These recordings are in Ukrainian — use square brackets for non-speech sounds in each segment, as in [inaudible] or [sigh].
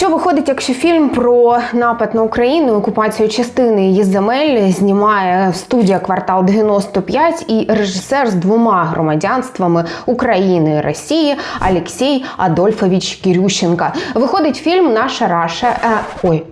Що виходить, якщо фільм про напад на Україну, окупацію частини її земель знімає студія Квартал 95 і режисер з двома громадянствами України і Росії Алексій Адольфович Кірющенка. Виходить фільм Наша Раша. Е, ой.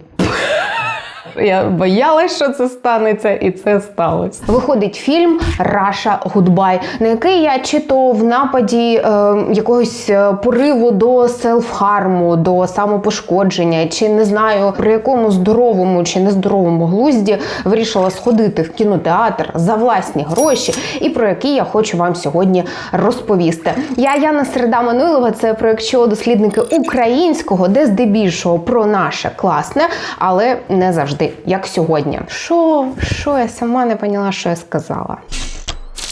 Я боялась, що це станеться, і це сталося. Виходить фільм Раша Гудбай, на який я чи то в нападі е, якогось е, пориву до селф-харму, до самопошкодження, чи не знаю при якому здоровому чи нездоровому глузді вирішила сходити в кінотеатр за власні гроші, і про які я хочу вам сьогодні розповісти. Я Яна Середа Мануйлова, це проект «Що дослідники українського, де здебільшого про наше класне, але не завжди як сьогодні. Що, що я сама не поняла, що я сказала.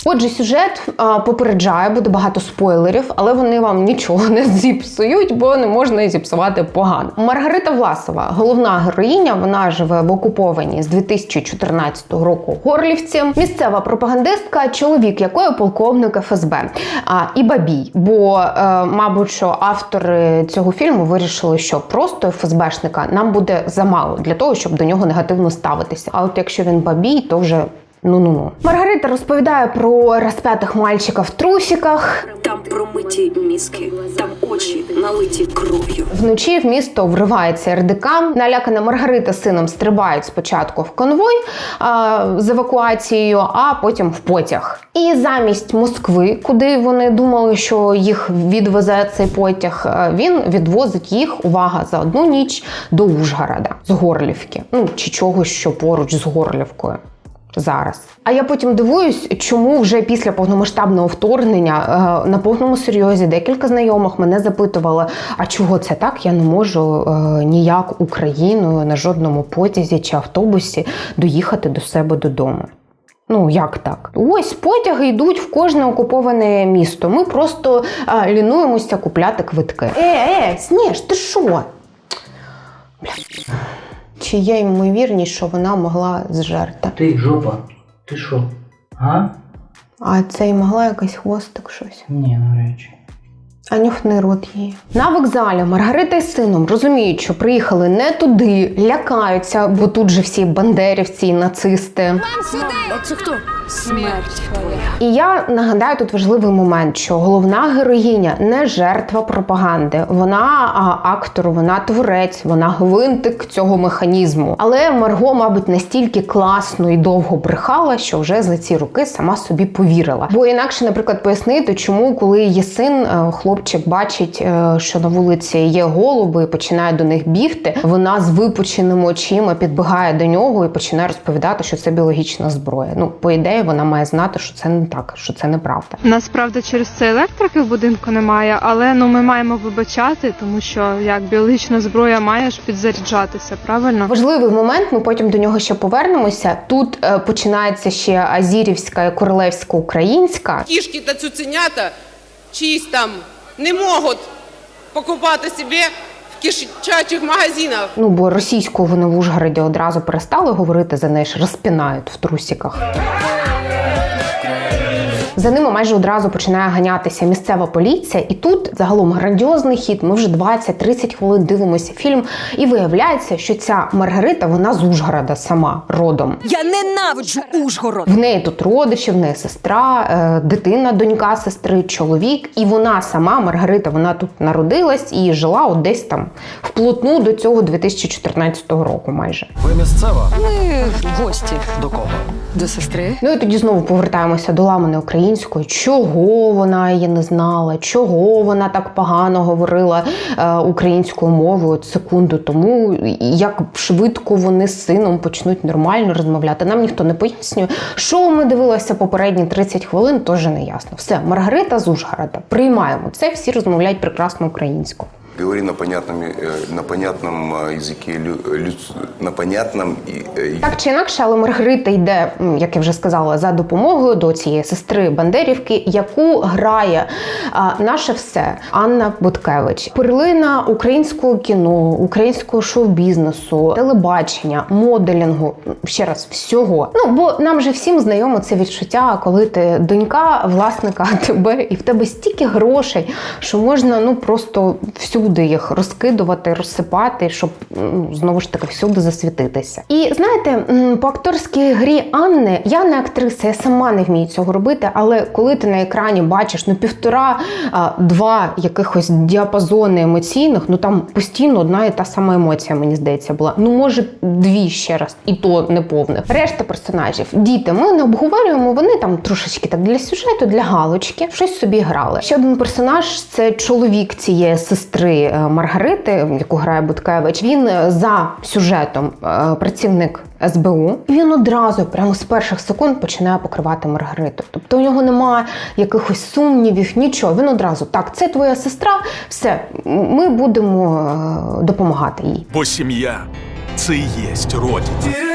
Отже, сюжет а, попереджає, буде багато спойлерів, але вони вам нічого не зіпсують, бо не можна зіпсувати погано. Маргарита Власова, головна героїня, вона живе в окупованій з 2014 року Горлівці. Місцева пропагандистка, чоловік якої полковник ФСБ а, і бабій. Бо, е, мабуть, що автори цього фільму вирішили, що просто ФСБшника нам буде замало для того, щоб до нього негативно ставитися. А от якщо він бабій, то вже Ну-ну-ну. Маргарита розповідає про розп'ятих мальчика в трусиках. Там промиті мізки, там очі налиті кров'ю. Вночі в місто вривається РДК. Налякана Маргарита з сином стрибають спочатку в конвой а, з евакуацією, а потім в потяг. І замість Москви, куди вони думали, що їх відвезе цей потяг, він відвозить їх, увага, за одну ніч до Ужгорода з Горлівки. Ну чи чогось, що поруч з Горлівкою. Зараз. А я потім дивуюсь, чому вже після повномасштабного вторгнення е, на повному серйозі декілька знайомих мене запитували: а чого це так? Я не можу е, ніяк Україною на жодному потязі чи автобусі доїхати до себе додому. Ну, як так? Ось потяги йдуть в кожне окуповане місто. Ми просто е, лінуємося купляти квитки. Е, е, Сніж, ти що? Бля. Чи є ймовірність, що вона могла зжерти? Ти жопа, ти що? А? А це й могла якась хвостик щось. Ні, навряд чи. А нюхни рот її. На вокзалі Маргарита із сином розуміють, що приїхали не туди, лякаються, бо тут же всі бандерівці і нацисти. А це хто? Смерть твоя. І я нагадаю тут важливий момент, що головна героїня не жертва пропаганди. Вона а, актор, вона творець, вона гвинтик цього механізму. Але Марго, мабуть, настільки класно і довго брехала, що вже за ці роки сама собі повірила. Бо інакше, наприклад, пояснити, чому, коли її син, е, хлопчик бачить, е, що на вулиці є голуби і починає до них бігти, вона з випученими очима підбігає до нього і починає розповідати, що це біологічна зброя. Ну, по ідеї, вона має знати, що це не так, що це неправда. У нас правда через це електрики в будинку немає, але ну ми маємо вибачати, тому що як біологічна зброя має ж підзаряджатися, правильно? Важливий момент, ми потім до нього ще повернемося. Тут е, починається ще азірівська і королевська українська. кішки та цуценята чиїсь там не можуть покупати собі в кишачих магазинах. Ну бо російську вони в Ужгороді одразу перестали говорити за неї ж розпінають в трусіках. За ними майже одразу починає ганятися місцева поліція, і тут загалом грандіозний хід. Ми вже 20-30 хвилин дивимося фільм, і виявляється, що ця Маргарита вона з Ужгорода сама родом. Я ненавиджу Ужгород. В неї тут родичі, в неї сестра, е, дитина, донька сестри, чоловік, і вона сама, Маргарита, вона тут народилась і жила от десь там вплотну до цього 2014 року, майже. Ви місцева? Ми гості До кого? до сестри. Ну і тоді знову повертаємося до ламаної української. Чого вона її не знала? Чого вона так погано говорила е, українською мовою секунду тому? Як швидко вони з сином почнуть нормально розмовляти? Нам ніхто не пояснює. Що ми дивилися попередні 30 хвилин, теж не ясно. Все, Маргарита з Ужгорода. Приймаємо це. Всі розмовляють прекрасно українською. Говори на понятном, э, на понятном э, языке, лю- люд- на понятном и, э, Так чи інакше, але Маргарита йде, м, як я вже сказала, за допомогою до цієї сестри Бандерівки, яку грає а, наше все Анна Буткевич, перлина українського кіно, українського шоу-бізнесу, телебачення, моделінгу, ще раз всього. Ну бо нам же всім знайомо це відчуття, коли ти донька власника АТБ, [laughs] і в тебе стільки грошей, що можна ну просто всю всюди їх розкидувати, розсипати, щоб ну, знову ж таки всюди засвітитися. І знаєте, по акторській грі Анни я не актриса, я сама не вмію цього робити. Але коли ти на екрані бачиш ну півтора а, два якихось діапазони емоційних, ну там постійно одна і та сама емоція, мені здається, була. Ну може дві ще раз, і то не повних. Решта персонажів, діти, ми не обговорюємо. Вони там трошечки так для сюжету, для галочки, щось собі грали. Ще один персонаж це чоловік цієї сестри е, Маргарити, яку грає Буткевич. Він е, за сюжетом е, працівник СБУ. Він одразу, прямо з перших секунд, починає покривати Маргариту. Тобто у нього немає якихось сумнівів, нічого. Він одразу так, це твоя сестра, все, ми будемо допомагати їй. Бо сім'я це і єсть родина.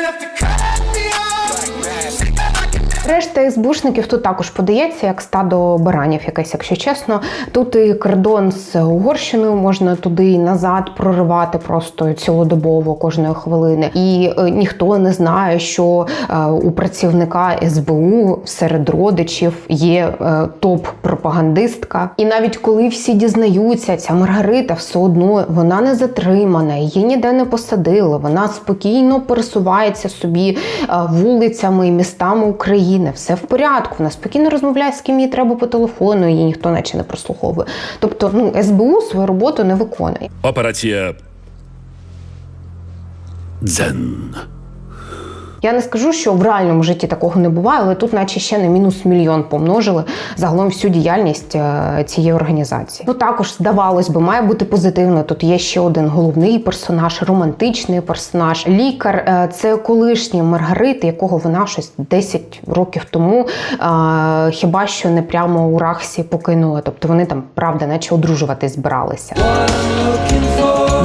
Решта СБУшників тут також подається як стадо баранів, якесь, якщо чесно. Тут і кордон з Угорщиною можна туди і назад проривати просто цілодобово кожної хвилини. І е, ніхто не знає, що е, у працівника СБУ серед родичів є е, топ-пропагандистка. І навіть коли всі дізнаються, ця Маргарита все одно вона не затримана, її ніде не посадили. Вона спокійно пересувається собі вулицями і містами України. Все в порядку. Вона спокійно розмовляє з ким їй треба по телефону, її ніхто наче не прослуховує. Тобто, ну СБУ свою роботу не виконує. Операція Дзен. Я не скажу, що в реальному житті такого не буває, але тут, наче ще на мінус мільйон помножили загалом всю діяльність е, цієї організації. Ну також здавалось би, має бути позитивно. Тут є ще один головний персонаж, романтичний персонаж. Лікар е, це колишній Маргарити, якого вона щось 10 років тому е, хіба що не прямо у Рахсі покинула. Тобто вони там правда, наче одружуватись збиралися.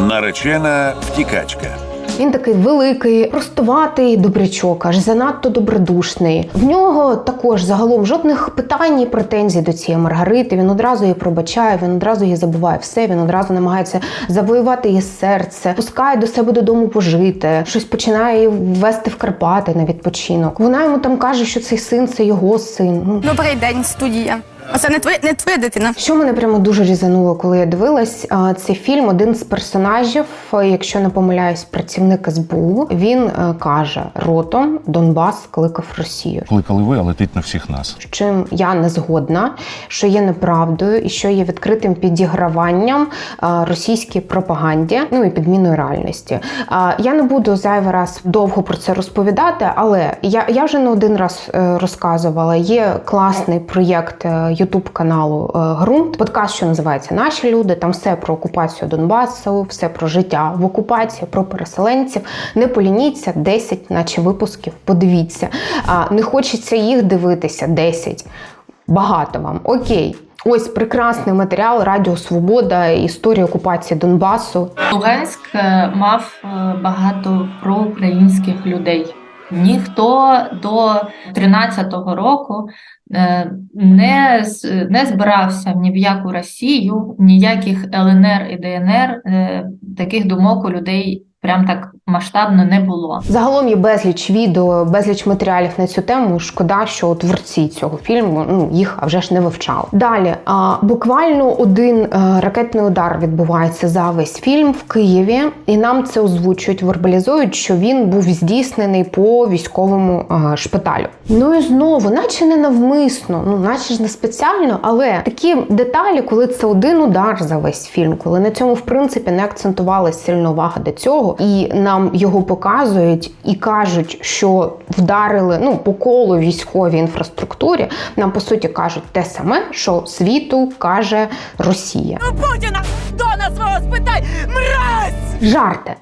Наречена втікачка. Він такий великий, простуватий добрячок, аж занадто добродушний. В нього також загалом жодних питань і претензій до цієї Маргарити. Він одразу її пробачає, він одразу її забуває все. Він одразу намагається завоювати її серце, пускає до себе додому пожити, щось починає її вести в Карпати на відпочинок. Вона йому там каже, що цей син це його син. Ну Добрий день, студія. А це не твоя не твоя дитина. Що мене прямо дуже різануло, коли я дивилась а, цей фільм. Один з персонажів, е, якщо не помиляюсь, працівник СБУ, він е, каже: ротом Донбас кликав Росію. Кликали ви, а летить на всіх нас. З чим я не згодна, що є неправдою і що є відкритим підіграванням російській пропаганді, ну і підміною реальності. А, Я не буду зайвий раз довго про це розповідати, але я, я вже не один раз е, розказувала. Є класний проєкт Ютуб каналу Грунт, подкаст, що називається Наші люди. Там все про окупацію Донбасу, все про життя в окупації, про переселенців. Не полініться 10, наче випусків. Подивіться. Не хочеться їх дивитися 10. Багато вам. Окей. Ось прекрасний матеріал Радіо Свобода, історія окупації Донбасу. Луганськ е, мав е, багато проукраїнських людей. Ніхто до 13-го року е, не, не збирався ні в яку Росію, ніяких ЛНР і ДНР. е, Таких думок у людей прям так масштабно не було. Загалом є безліч відео, безліч матеріалів на цю тему. Шкода, що творці цього фільму ну їх а вже ж не вивчали. Далі а, буквально один е, ракетний удар відбувається за весь фільм в Києві, і нам це озвучують, вербалізують, що він був здійснений по військовому е, шпиталю. Ну і знову, наче не навмисно, ну наче ж не спеціально, але такі деталі, коли це один удар за весь фільм, коли на цьому в принципі не акцентувалася сильна увага до цього, і нам його показують і кажуть, що вдарили ну по колу військовій інфраструктурі. Нам по суті кажуть те саме, що світу каже Росія. Путіна до нас свого спитай! Мразь! Жарти.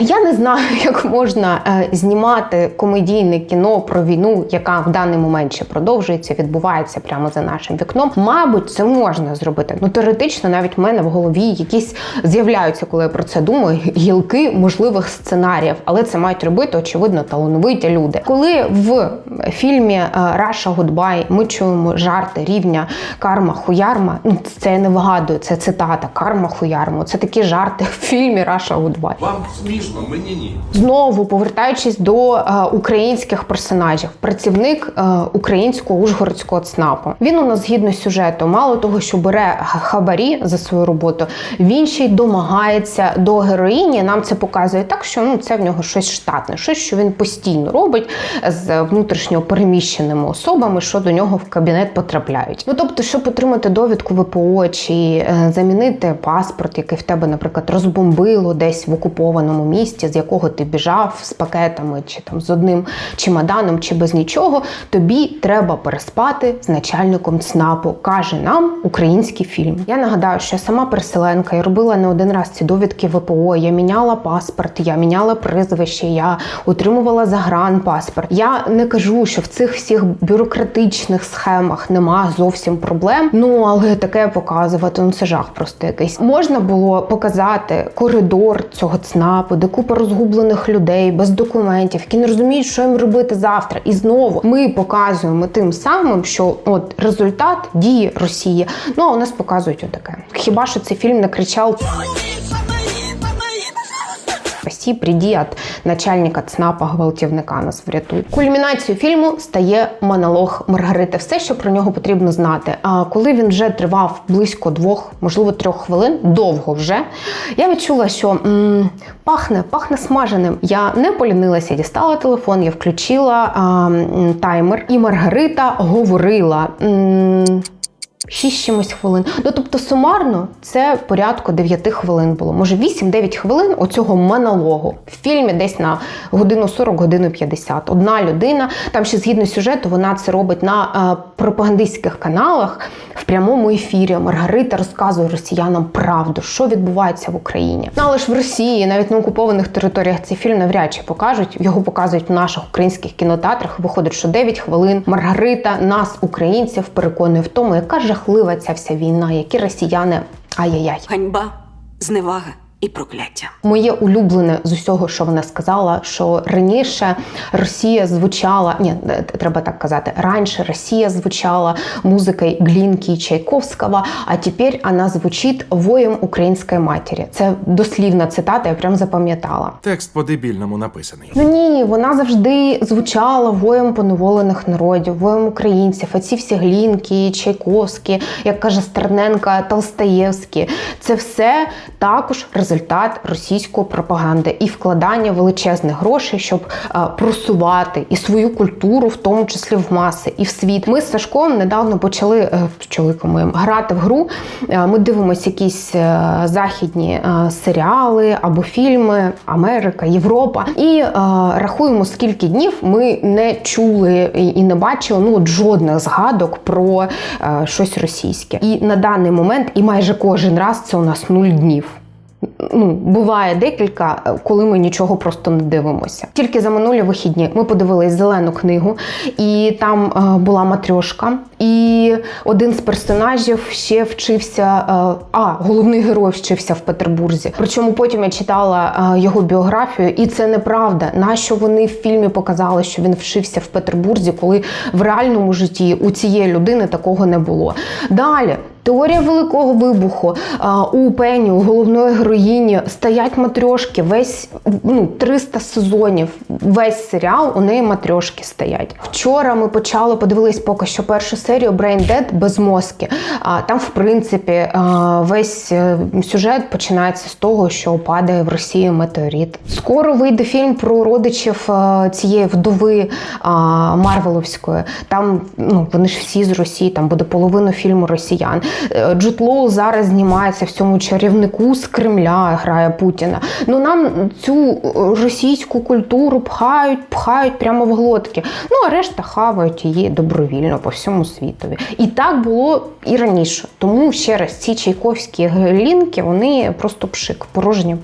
Я не знаю, [laughs] як можна е, знімати комедійне кіно про війну, яка в даний момент ще продовжується, відбувається прямо за нашим вікном. Мабуть, це можна зробити. Ну теоретично, навіть в мене в голові якісь з'являються, коли я про це думаю, гілки можливих сценаріїв, але це мають робити очевидно талановиті люди. Коли в фільмі е, Раша Гудбай ми чуємо жарти рівня карма хуярма, ну це я не вигадую, це цитата карма хуярма. Це такі жарти в фільмі Раша Раша Гудбай. Вам смішно, мені ні. Знову повертаючись до е, українських персонажів, працівник е, українського ужгородського ЦНАПу. Він у нас згідно сюжету, мало того, що бере хабарі за свою роботу, він ще й домагається до героїні. Нам це показує так, що ну це в нього щось штатне, щось, що він постійно робить з внутрішньо переміщеними особами, що до нього в кабінет потрапляють. Ну тобто, щоб отримати довідку ВПО чи е, замінити паспорт, який в тебе, наприклад, розбомбило десь в окупованому місті, з якого ти біжав з пакетами, чи там з одним чемоданом, чи без нічого, тобі треба переспати з начальником ЦНАПу, каже нам український фільм. Я нагадаю, що я сама переселенка, я робила не один раз ці довідки ВПО. Я міняла паспорт, я міняла прізвище, я отримувала загранпаспорт. Я не кажу, що в цих всіх бюрократичних схемах нема зовсім проблем. Ну але таке показувати, ну це жах просто якийсь. Можна було показати коридор цього ЦНАПу, де купа розгублених людей без документів, які не розуміють, що їм робити завтра. І знову ми показуємо тим самим, що от результат дії Росії. Ну а у нас показують отаке. Хіба що цей фільм не кричав Спасі, приді от начальника ЦНАПа гвалтівника нас врятуй. Кульмінацією фільму стає монолог Маргарити. Все, що про нього потрібно знати. А коли він вже тривав близько двох, можливо, трьох хвилин, довго вже, я відчула, що м, пахне, пахне смаженим. Я не полінилася, дістала телефон, я включила а, м, таймер, і Маргарита говорила. м, Шість чимось хвилин. Ну тобто сумарно це порядку 9 хвилин було. Може 8-9 хвилин оцього монологу. В фільмі десь на годину 40, годину 50. Одна людина, там ще згідно сюжету, вона це робить на е, пропагандистських каналах в прямому ефірі. Маргарита розказує росіянам правду, що відбувається в Україні. Ну але ж в Росії, навіть на окупованих територіях, цей фільм навряд чи покажуть. Його показують в наших українських кінотеатрах. Виходить, що 9 хвилин. Маргарита нас, українців, переконує в тому, яка жахлива ця вся війна, які росіяни ай-яй-яй. Ганьба, зневага і прокляття. Моє улюблене з усього, що вона сказала, що раніше Росія звучала, ні, е, треба так казати, раніше Росія звучала музикою Глінки і Чайковського, а тепер вона звучить воєм української матері. Це дослівна цитата, я прям запам'ятала. Текст по-дебільному написаний. Ну ні, вона завжди звучала воєм поневолених народів, воєм українців. А ці всі глінки, чайковські, як каже Стерненка, Толстаєвські. Це все також результат російської пропаганди і вкладання величезних грошей, щоб е, просувати і свою культуру, в тому числі в маси, і в світ. Ми з Сашком недавно почали е, чоловіком моїм грати в гру. Е, Ми дивимося якісь західні серіали або фільми Америка, Європа, і рахуємо, скільки днів ми не чули і не бачили ну от жодних згадок про щось російське. І на даний момент, і майже кожен раз це у нас нуль днів. Ну, буває декілька, е, коли ми нічого просто не дивимося. Тільки за минулі вихідні ми подивились зелену книгу, і там е, була матрьошка, і один з персонажів ще вчився. е, а, головний герой вчився в Петербурзі. Причому потім я читала його біографію, і це неправда. Нащо вони в фільмі показали, що він вчився в Петербурзі, коли в реальному житті у цієї людини такого не було. Далі. Теорія великого вибуху у Пені, у головної героїні стоять матрьошки. Весь ну 300 сезонів. Весь серіал у неї матрьошки стоять. Вчора ми почали подивились поки що першу серію Brain Dead без мозки. А там, в принципі, весь е, сюжет починається з того, що падає в Росію метеорит. Скоро вийде фільм про родичів е, цієї вдови Марвеловської. Там ну вони ж всі з Росії, там буде половина фільму росіян. Е, Джуд Лоу зараз знімається в цьому чарівнику з Кремля, грає Путіна. Ну нам цю е, російську культуру пхають, пхають прямо в глотки. Ну а решта хавають її добровільно по всьому світові. І так було і раніше. Тому ще раз ці чайковські глінки вони просто пшик, порожні.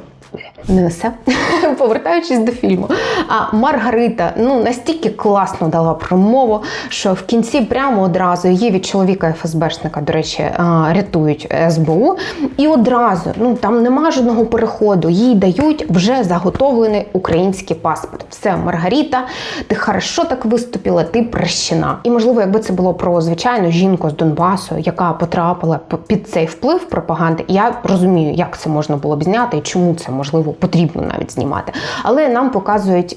Не несе. [laughs] Повертаючись до фільму. А Маргарита ну настільки класно дала промову, що в кінці прямо одразу її від чоловіка ФСБшника, до речі, рятують СБУ. І одразу ну там нема жодного переходу. Їй дають вже заготовлений український паспорт. Все, Маргарита, ти хорошо так виступила, ти прощена. І можливо, якби це було про звичайну жінку з Донбасу, яка потрапила під цей вплив пропаганди, я розумію, як це можна було б зняти і чому це можна можливо потрібно навіть знімати. Але нам показують е,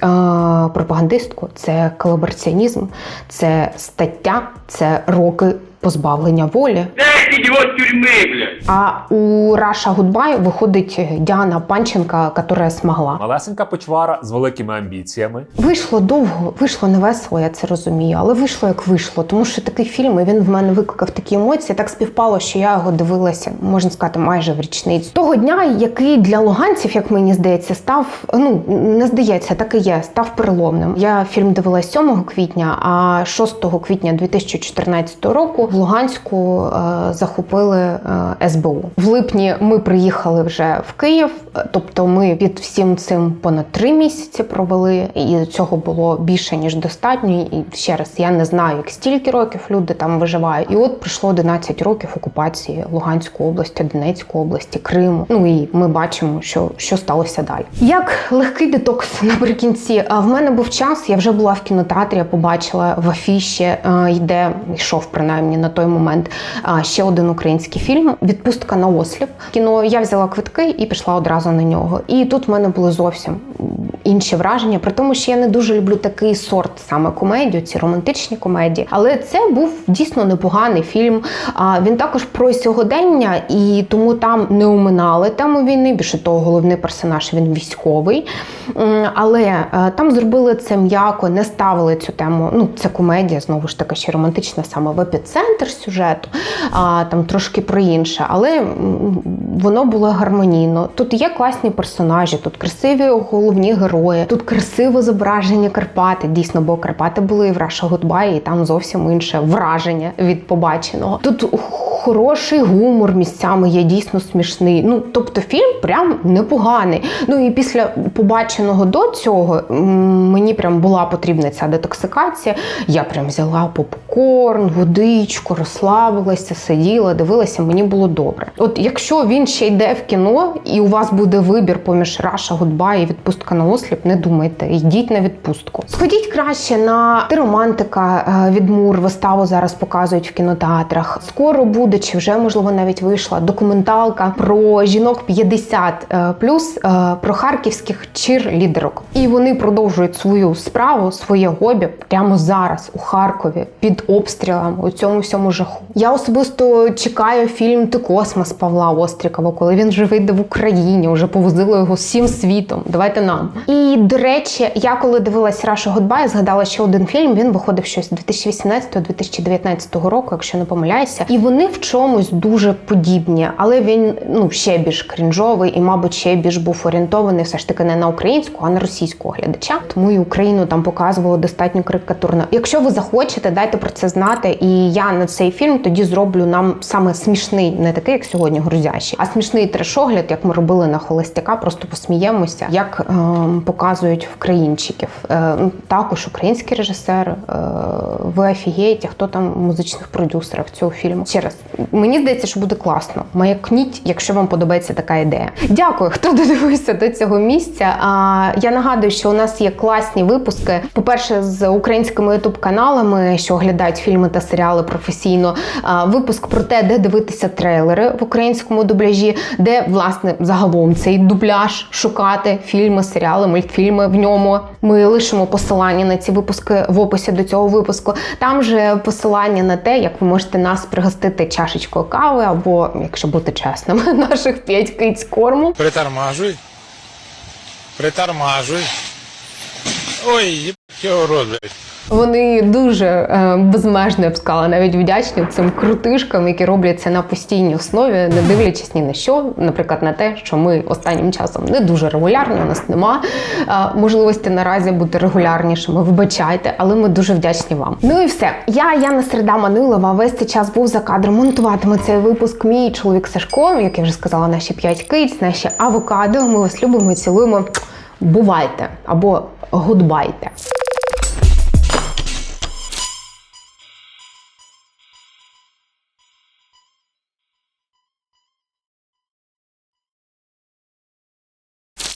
пропагандистку, це колабораціонізм, це стаття, це роки позбавлення волі. Блядь! А у Раша Гудбай виходить Діана Панченка, яка змогла. Малесенька почвара з великими амбіціями. Вийшло довго, вийшло не весело, я це розумію, але вийшло як вийшло, тому що такий фільм і він в мене викликав такі емоції. Так співпало, що я його дивилася, можна сказати, майже в річницю того дня, який для луганців, як мені здається, став ну не здається, так і є, став переломним. Я фільм дивилась 7 квітня, а 6 квітня 2014 року Луганську е, захопили е, СБУ. В липні ми приїхали вже в Київ, е, тобто ми під всім цим понад три місяці провели, і цього було більше ніж достатньо. І ще раз я не знаю, як стільки років люди там виживають. І от пройшло 11 років окупації Луганської області, Донецької області, Криму. Ну і ми бачимо, що, що сталося далі. Як легкий детокс наприкінці, а в мене був час. Я вже була в кінотеатрі, я побачила в афіші, е, йде йшов принаймні на той момент ще один український фільм Відпустка на осліп. Кіно я взяла квитки і пішла одразу на нього. І тут в мене були зовсім інші враження, при тому, що я не дуже люблю такий сорт саме комедію, ці романтичні комедії. Але це був дійсно непоганий фільм. А він також про сьогодення, і тому там не оминали тему війни. Більше того, головний персонаж він військовий. Але е, там зробили це м'яко, не ставили цю тему. Ну, це комедія, знову ж таки, ще романтична саме в епіцентр сюжету, а там трошки про інше, але воно було гармонійно. Тут є класні персонажі, тут красиві головні герої, тут красиво зображені Карпати. Дійсно, бо Карпати були в Раша Гудбай, і там зовсім інше враження від побаченого. Тут хороший гумор місцями є дійсно смішний. Ну тобто фільм прям непоганий. Ну і після побаченого до цього мені прям була потрібна ця детоксикація. Я прям взяла попкорн, водичку, розслабилася, сиділа, дивилася, мені було добре. От якщо він ще йде в кіно, і у вас буде вибір поміж Раша Гудбай і відпустка на осліп, не думайте, йдіть на відпустку. Сходіть краще на «Ти романтика е, від Мур. Виставу зараз показують в кінотеатрах. Скоро буде, чи вже можливо навіть вийшла документалка про жінок 50 е, плюс е, про харківських чір-лідерок. І вони продовжують свою справу, своє хобі прямо зараз у Харкові під обстрілами у цьому всьому жаху. Я особисто чекаю фільм Ти космос Павла Острікова, коли він вже вийде в Україні. Вже повозили його всім світом. Давайте нам. І до речі, я коли дивилась Раша Гудбай, згадала ще один фільм. Він виходив щось 2018-2019 року, якщо не помиляюся. І вони в чомусь дуже подібні, але він ну ще більш крінжовий і, мабуть, ще більш був орієнтований все ж таки не на українську, а на російського глядача. Тому і Україну там показували достатньо карикатурно. Якщо ви захочете, дайте про це знати. І я на цей фільм тоді зроблю нам саме смішний, не такий, як сьогодні грузящий, а смішний трешогляд, як ми робили на холостяка. Просто посміємося, як ем, показують вкраїнчиків. Е, ну, також український режисер. Е, ви офігієте, хто там музичних продюсерів цього фільму. Ще раз, мені здається, що буде класно. Маякніть, якщо вам подобається така ідея. Дякую, хто [laughs] додивився до цього місця. А я нагадую, що у нас є класні випуски. По-перше, з українськими ютуб-каналами, що оглядають фільми та серіали професійно. А, Випуск про те, де дивитися трейлери в українському дубляжі, де власне загалом цей дубляж шукати фільми, серіали, мультфільми в ньому. Ми лишимо посилання на ці випуски в описі до цього випуску. Там же посилання на те, як ви можете нас пригостити чашечкою кави, або, якщо бути чесним, [laughs] наших п'ять киць корму. Притормажуй. Притормажуй. Ой, його рот. Вони дуже е, безмежно я б сказала, навіть вдячні цим крутишкам, які роблять це на постійній основі, не дивлячись ні на що, наприклад, на те, що ми останнім часом не дуже регулярні, у нас нема е, можливості наразі бути регулярнішими. Вибачайте, але ми дуже вдячні вам. Ну і все. Я Яна Середа Манилова. Весь цей час був за кадром. Монтуватиме цей випуск мій чоловік Сашко, як я вже сказала, наші п'ять киць, наші авокадо. Ми вас любимо, цілуємо. Бувайте або гудбайте.